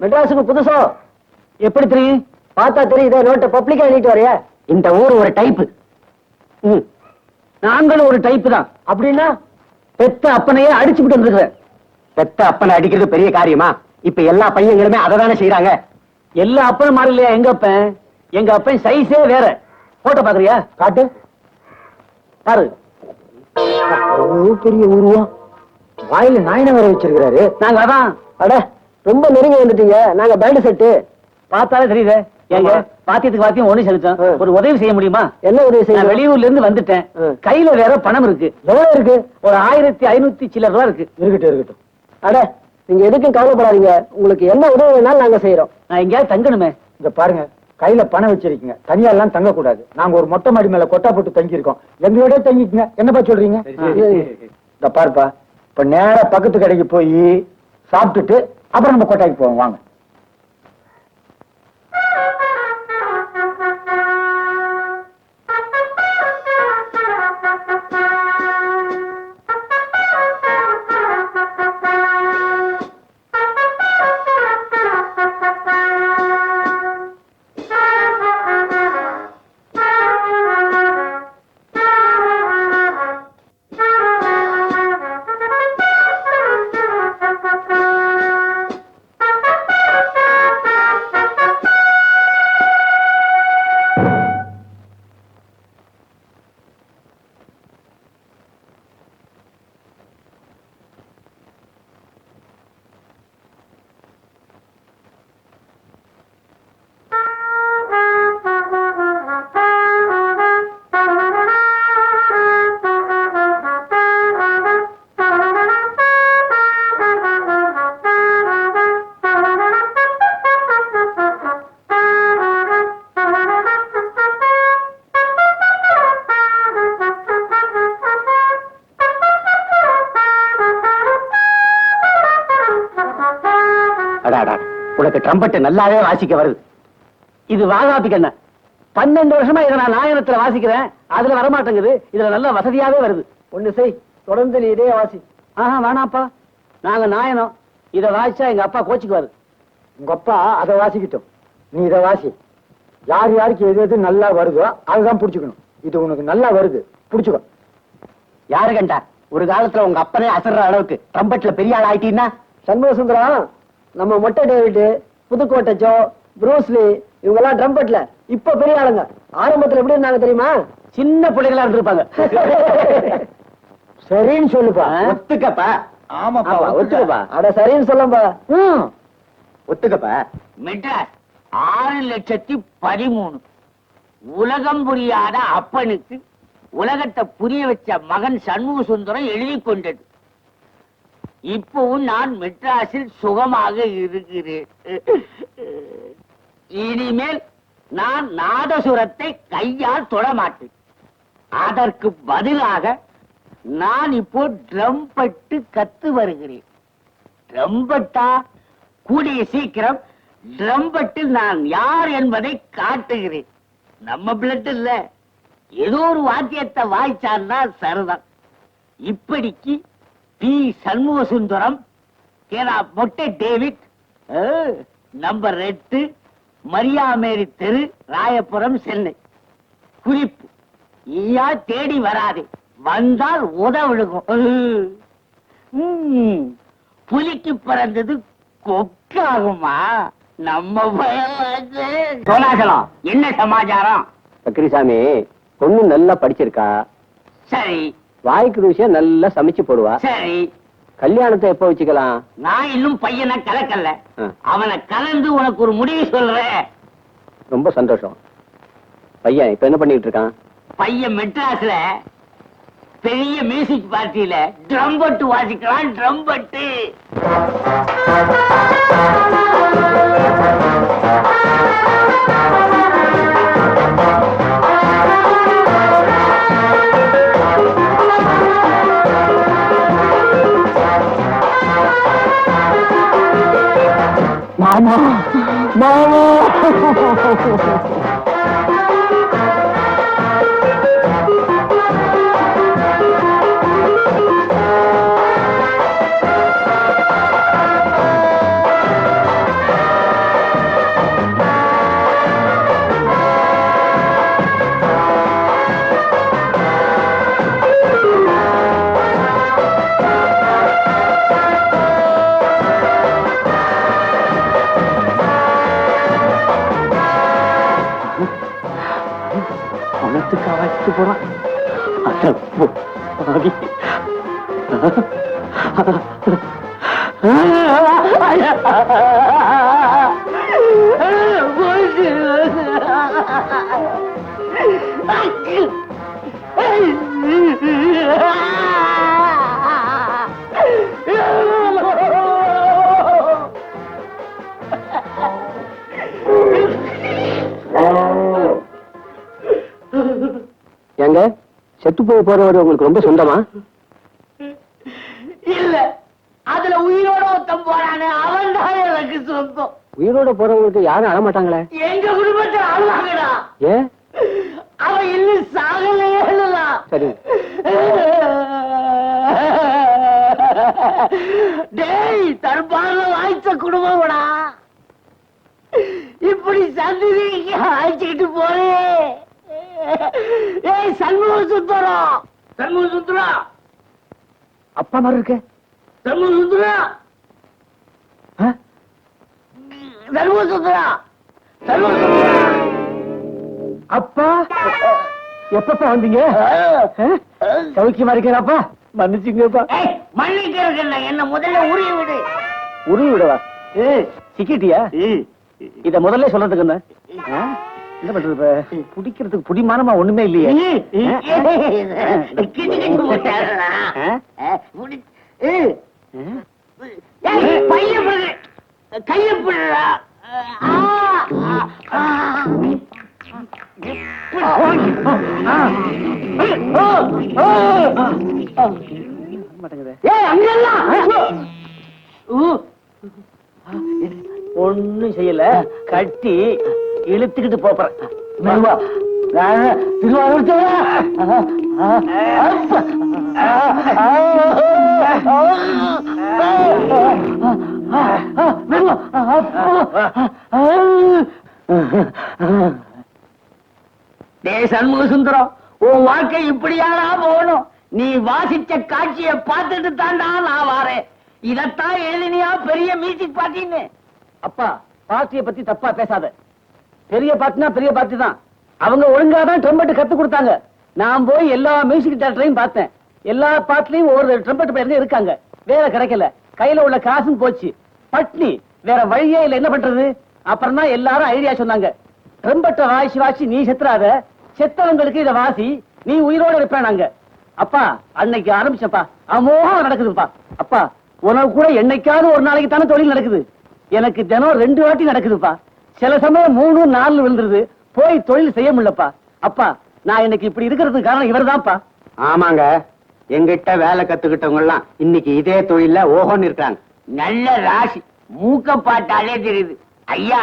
மெட்ராஸுக்கு புதுசோ? எப்படி தெரியும்? பார்த்தா தெரியுதே? நோட்டை பப்ளிக்கா எழுதிட்டு வரையா? இந்த ஊர் ஒரு டைப்பு நாங்களும் ஒரு டைப்பு தான். அப்படின்னா? பெத்த அப்பனையே அடிச்சுட்டு வந்துருக்கிறேன். பெத்த அப்பனை அடிக்கிறது பெரிய காரியமா? இப்ப எல்லா பையங்களுமே அதை தானே செய்யறாங்க எல்லா அப்பனும் மாறி இல்லையா எங்க அப்பன்? எங்க அப்பன் சைஸே வேற. போட்டோ பாக்குறியா காட்டு. பாரு. பெரிய உருவம் வாயில நாயன வேற வச்சிருக்கிறாரு. நாங்க அதான். அட. ரொம்ப நெருங்கி வந்துட்டீங்க. நாங்க பேண்ட் செட்டு பார்த்தாலே தெரியுது. ஆமா. பாத்தியத்துக்கு பாத்தியம் ஒண்ணு செலுத்தோம். ஒரு உதவி செய்ய முடியுமா? என்ன உதவி நான் செய்ய வெளியூர்ல இருந்து வந்துட்டேன். கையில வேற பணம் இருக்கு. எவ்வளவு இருக்கு? ஒரு ஆயிரத்தி ஐநூத்தி சில்லற ரூபா இருக்கு. இருக்கட்டும் இருக்கட்டும். அட நீங்க எதுக்கும் கவலைப்படாதீங்க. உங்களுக்கு என்ன உதவி வேணாலும் நாங்க செய்யறோம் நான் எங்கேயாவது தங்கணுமே. இந்த பாருங்க. கையில பணம் வச்சிருக்கீங்க. தனியா எல்லாம் தங்க கூடாது நாங்க ஒரு மொட்டை மாடி மேல கொட்டா போட்டு தங்கி இருக்கோம் எங்களோட தங்கிக்கங்க. என்னப்பா சொல்றீங்க? இந்த பாருப்பா. இப்ப நேரா பக்கத்து கடைக்கு போய் சாப்பிட்டுட்டு அப்புறம் நம்ம கொட்டாய்க்கு போவோம் வாங்க. உனக்கு ட்ரம்பட் நல்லாவே வாசிக்க வருது. இது வாகாபி கண்ண பன்னெண்டு வருஷமா இதை நான் நாயனத்துல வாசிக்கிறேன். அதுல வரமாட்டேங்குது. இதுல நல்ல வசதியாவே வருது. ஒண்ணு செய். தொடர்ந்து நீ இதே வாசி. ஆஹா வேணாப்பா நாங்க நாயனம் இத வாசிச்சா எங்க அப்பா கோச்சுக்குவாரு. உங்க அப்பா அதை வாசிக்கிட்டோம். நீ இதை வாசி. யார் யாருக்கு எது எது நல்லா வருதோ அதுதான் புடிச்சுக்கணும். இது உனக்கு நல்லா வருது. புடிச்சுக்கோ. யாரு கண்டா? ஒரு காலத்துல உங்க அப்பனே அசர்ற அளவுக்கு ட்ரம்பட்ல பெரிய ஆள் ஆயிட்டீங்கன்னா சண்முக சுந்தரம் நம்ம மொட்டை டேவிட் புதுக்கோட்டை ஜோ ப்ரூஸ்லி இவங்க எல்லாம் ட்ரம்பட்ல. இப்ப பெரிய ஆளுங்க. ஆரம்பத்துல எப்படி இருந்தாங்க தெரியுமா? சின்ன பிள்ளைகளா இருந்திருப்பாங்க. சரின்னு சொல்லுப்பா? ஒத்துக்கப்பா. ஆமாப்பா ஆமா, ஒத்துக்கப்பா. அட சரின்னு சொல்லம்பா. ம். ஒத்துக்கப்பா. மெட்ராஸ் ஆறு லட்சத்தி பதிமூணு. உலகம் புரியாத அப்பனுக்கு உலகத்தை புரிய வச்ச மகன் சண்முக சுந்தரம் எழுதி கொண்டது. இப்பவும் நான் மெட்ராஸில் சுகமாக இருக்கிறேன். இனிமேல் நான் நாதசுரத்தை கையால் தொடமாட்டேன். அதற்கு பதிலாக நான் இப்போ ட்ரம்பட்டு கத்து வருகிறேன். ட்ரம்பட்டா கூடிய சீக்கிரம் ட்ரம்பட்டில் நான் யார் என்பதை காட்டுகிறேன். நம்ம பிளட் இல்ல. ஏதோ ஒரு வாத்தியத்தை வாய்ச்சான்னா சரிதான். இப்படிக்கு பி சண்முக சுந்தரம் கேரா மொட்டை டேவிட் நம்பர் எட்டு மரியாமேரி தெரு ராயபுரம் சென்னை. குறிப்பு ஈயா தேடி வராதே வந்தால் உத விழுகும். ம், புலிக்கு பிறந்தது கொக்காகுமா? நம்ம சோனாசலம் என்ன சமாச்சாரம்? பக்ரிசாமி பொண்ணு நல்லா படிச்சிருக்கா? சரி வாய்க்கு ருசியா நல்லா சமைச்சு போடுவா. சரி. கல்யாணத்தை எப்ப வச்சுக்கலாம்? நான் இன்னும் பையனை கலக்கல. அவனை கலந்து உனக்கு ஒரு முடிவு சொல்றேன். ரொம்ப சந்தோஷம். பையன் இப்ப என்ன பண்ணிட்டு இருக்கான்? பையன் மெட்ராஸ்ல பெரிய மியூசிக் பார்ட்டியில ட்ரம்பட்டு வாசிக்கிறான் ட்ரம்பட்டு もう வச்சுட்டு போறான். அட பாவி. போய் போறவர் உங்களுக்கு ரொம்ப சொந்தமா? இல்ல. அதுல உயிரோட ஒருத்தன் போறானே அவன் தான் எனக்கு சொந்தம். உயிரோட போறவங்களுக்கு யாரும் அழமாட்டாங்களே எங்க குடும்பத்தை ஆளுவாங்கடா ஏன் அவன் இன்னும் சாகலையா சரி. டேய் தற்பால வாய்ச்ச குடும்பம்டா. இப்படி சந்ததிக்கு அழைச்சிக்கிட்டு போறே. ஏய் சண்முக சுந்தரம் சண்முக சுந்தரம் அப்பா மாதிரி இருக்கு. சண்முக சுந்தரம் சண்முக சுந்தரம் சண்முக சுந்தரம் அப்பா எப்பப்பா வந்தீங்க? சௌக்கியமா இருக்கீங்களாப்பா மன்னிச்சுங்கப்பா. ஏய் மன்னிக்கிறதுக்கு என்ன முதல்ல உரிய விடு. உருவி விடவா? சிக்கிட்டியா? இத முதல்ல சொல்றதுக்கு என்ன? என்ன பண்றது? இப்ப குடிக்கிறதுக்கு புடிமானமா ஒண்ணுமே இல்லையே. ஒண்ணும் செய்யல. கட்டி இழுத்துக்கிட்டு போறேன் மெதுவா திருவாரூர் சண்முக சுந்தரம் உன் வாழ்க்கை இப்படியாடா போகணும் நீ வாசிச்ச காட்சியை பார்த்துட்டு தாண்டா நான் வாரேன் இதத்தான் எழுதினியா பெரிய மியூசிக் பார்ட்டின்னு அப்பா பாட்டிய பத்தி தப்பா பேசாத பெரிய பாட்டுனா பெரிய பாட்டு தான். அவங்க ஒழுங்கா தான் ட்ரம்பெட் கத்து கொடுத்தாங்க. நான் போய் எல்லா மியூசிக் டேரக்டரையும் பார்த்தேன். எல்லா பாட்டுலயும் ஒரு ட்ரம்பெட் பிளேயர் இருக்காங்க. வேற கிடைக்கல. கையில உள்ள காசும் போச்சு. பட்னி வேற வழியே இல்ல. என்ன பண்றது? அப்புறம் தான் எல்லாரும் ஐடியா சொன்னாங்க. ட்ரம்பெட்டை வாசி வாசி நீ செத்துறாத. செத்தவங்களுக்கு இத வாசி நீ உயிரோட இருப்பேனாங்க அப்பா அன்னைக்கு ஆரம்பிச்சப்பா அமோகம் நடக்குதுப்பா. அப்பா உனக்கு கூட என்னைக்காவது ஒரு நாளைக்கு தானே தொழில் நடக்குது. எனக்கு தினம் ரெண்டு வாட்டி நடக்குதுப்பா. சில சமயம் மூணு நாலு விழுந்துருது. போய் தொழில் செய்ய முடியலப்பா. அப்பா நான் இன்னைக்கு இப்படி இருக்கிறதுக்கு காரணம் இவர்தான்ப்பா. ஆமாங்க. எங்கிட்ட வேலை கத்துக்கிட்டவங்க எல்லாம் இன்னைக்கு இதே தொழில ஓஹோன்னு இருக்காங்க நல்ல ராசி. மூக்க பாட்டாலே தெரியுது. ஐயா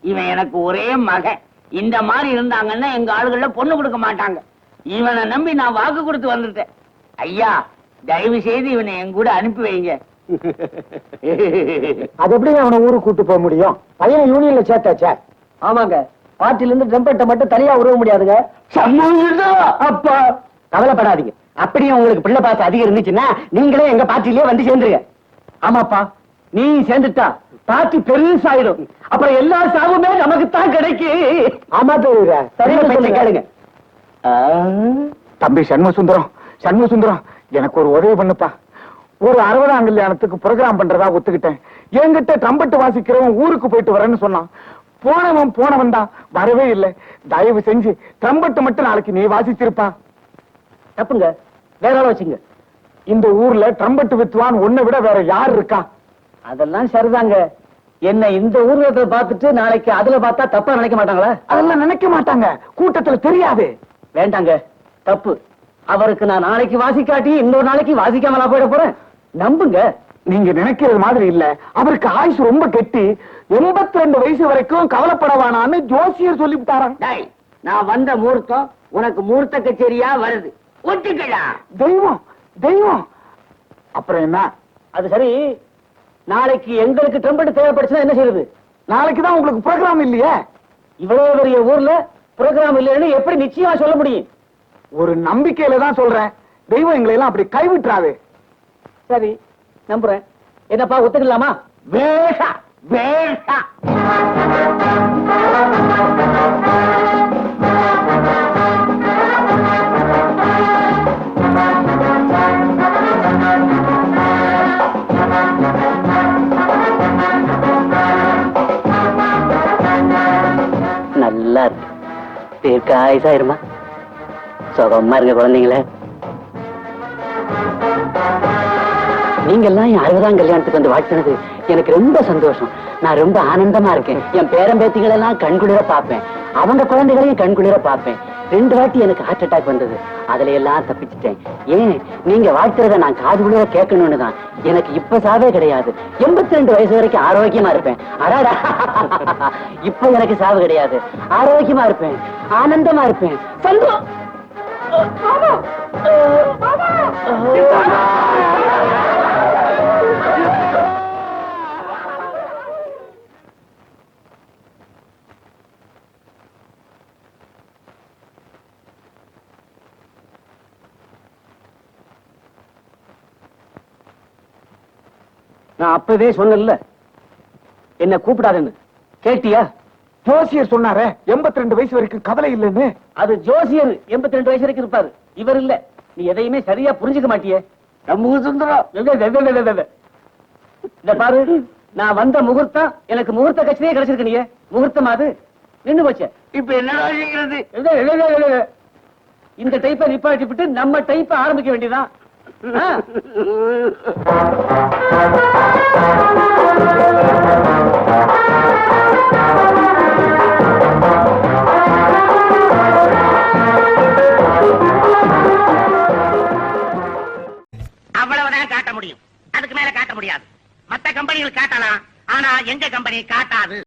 இவன் எனக்கு ஒரே மகன். இந்த மாதிரி இருந்தாங்கன்னா எங்க ஆளுகள்ல பொண்ணு கொடுக்க மாட்டாங்க. இவனை நம்பி நான் வாக்கு கொடுத்து வந்துட்டேன். ஐயா தயவு செய்து இவனை என் கூட அனுப்பி வைங்க. அது எப்படி அவனை ஊருக்கு கூட்டு போக முடியும்? பையனை யூனியன்ல சேர்த்தாச்சே? ஆமாங்க. பாட்டில இருந்து ட்ரம்பெட்டை மட்டும் தனியா உருவ முடியாதுங்க. அப்பா! கவலைப்படாதீங்க. அப்படியே உங்களுக்கு பிள்ளை பாசம் அதிகம் இருந்துச்சுன்னா நீங்களே எங்க பார்ட்டிலேயே வந்து சேர்ந்துருங்க. ஆமாப்பா. நீ சேர்ந்துட்டா பார்ட்டி பெருசாயிடும். அப்புறம் எல்லா சாவுமே நமக்கு தான் கிடைக்கும் ஆமா தெரியுற சரியா கேளுங்க. தம்பி சண்முக சுந்தரம் சண்முக சுந்தரம் எனக்கு ஒரு உதவி பண்ணுப்பா. ஒரு அறுபதாம் கல்யாணத்துக்கு ப்ரோகிராம் பண்றதா ஒத்துக்கிட்டேன். என்கிட்ட ட்ரம்பெட் வாசிக்கிறவன் ஊருக்கு போயிட்டு வரேன்னு சொன்னான். போனவன் போனவன் தான் வரவே இல்லை. தயவு செஞ்சு ட்ரம்பெட் மட்டும் நாளைக்கு நீ வாசிச்சிருப்பா. தப்புங்க. வேற ஆள வச்சுங்க. இந்த ஊர்ல ட்ரம்பெட் வித்துவான் உன்னை விட வேற யார் இருக்கா? அதெல்லாம் சரிதாங்க. என்ன இந்த ஊர்வலத்தை பார்த்துட்டு நாளைக்கு அதுல பார்த்தா தப்பா நினைக்க மாட்டாங்களா? அதெல்லாம் நினைக்க மாட்டாங்க. கூட்டத்துல தெரியாது. வேண்டாங்க. தப்பு. அவருக்கு நான் நாளைக்கு வாசிக்காட்டி இன்னொரு நாளைக்கு வாசிக்காமலா போயிட போறேன். நம்புங்க. நீங்க நினைக்கிறது மாதிரி இல்ல. அவருக்கு ஆயுசு ரொம்ப கெட்டி. எண்பத்தி ரெண்டு வயசு வரைக்கும் கவலைப்படவானான்னு ஜோசியர் சொல்லிவிட்டாராம். டேய் நான் வந்த முகூர்த்தம் உனக்கு முகூர்த்த கச்சேரியா வருது. ஒத்துக்கடா. தெய்வம் தெய்வம். அப்புறம் என்ன? அது சரி. நாளைக்கு எங்களுக்கு ட்ரம்பெட் தேவைப்படுச்சுன்னா என்ன செய்யறது நாளைக்கு தான் உங்களுக்கு ப்ரோக்ராம் இல்லையே? இவ்வளவு பெரிய ஊர்ல ப்ரோக்ராம் இல்லைன்னு எப்படி நிச்சயமா சொல்ல முடியும்? ஒரு நம்பிக்கையில தான் சொல்றேன். தெய்வம் எங்களை எல்லாம் அப்படி கைவிட்டுறாது. சரி நம்புறேன். என்னப்பா ஒத்துக்கலாமா? வேஷா வேஷா. நல்லா இருக்கு. தீர்க்க ஆயுசாயிருமா? சுகமா இருங்க குழந்தைங்களே. நீங்க எல்லாம் என் அறுபதாம் கல்யாணத்துக்கு வந்து வாழ்த்துனது எனக்கு ரொம்ப சந்தோஷம். நான் ரொம்ப ஆனந்தமா இருக்கேன். என் பேரன் எல்லாம் கண்குளிர பார்ப்பேன். அவங்க குழந்தைகளையும் கண்குளிர பார்ப்பேன். ரெண்டு வாட்டி எனக்கு ஹார்ட் அட்டாக் வந்தது. அதுல எல்லாம் தப்பிச்சிட்டேன். ஏன்? நீங்க வாழ்த்துறத நான் காது குளிர கேட்கணும்னு தான். எனக்கு இப்ப சாவே கிடையாது. எண்பத்தி ரெண்டு வயசு வரைக்கும் ஆரோக்கியமா இருப்பேன். அடாடா. இப்ப எனக்கு சாவு கிடையாது. ஆரோக்கியமா இருப்பேன். ஆனந்தமா இருப்பேன். சந்தோ நான் அப்பவே சொன்னேன்ல. என்ன கூப்பிடாதுன்னு. கேட்டியா? ஜோசியர் சொன்னாரே எண்பத்தி ரெண்டு வயசு வரைக்கும் கவலை இல்லைன்னு. அது ஜோசியர் எண்பத்தி ரெண்டு வயசு வரைக்கும் இருப்பாரு. இவர் இல்ல. நீ எதையுமே சரியா புரிஞ்சுக்க மாட்டியே. நம்ம சுந்தரம் இந்த பாரு நான் வந்த முகூர்த்தம் எனக்கு முகூர்த்த கட்சியே கிடைச்சிருக்கு நீ முகூர்த்தம் அது? நின்னு போச்சே. இப்ப இல்ல. இந்த டைப்பை நிப்பாட்டி விட்டு நம்ம டைப்பை ஆரம்பிக்க வேண்டியதான். அவ்வளவுதான் காட்ட முடியும். அதுக்கு மேல காட்ட முடியாது. மத்த கம்பெனிகள் காட்டலாம். ஆனா எங்க கம்பெனி காட்டாது?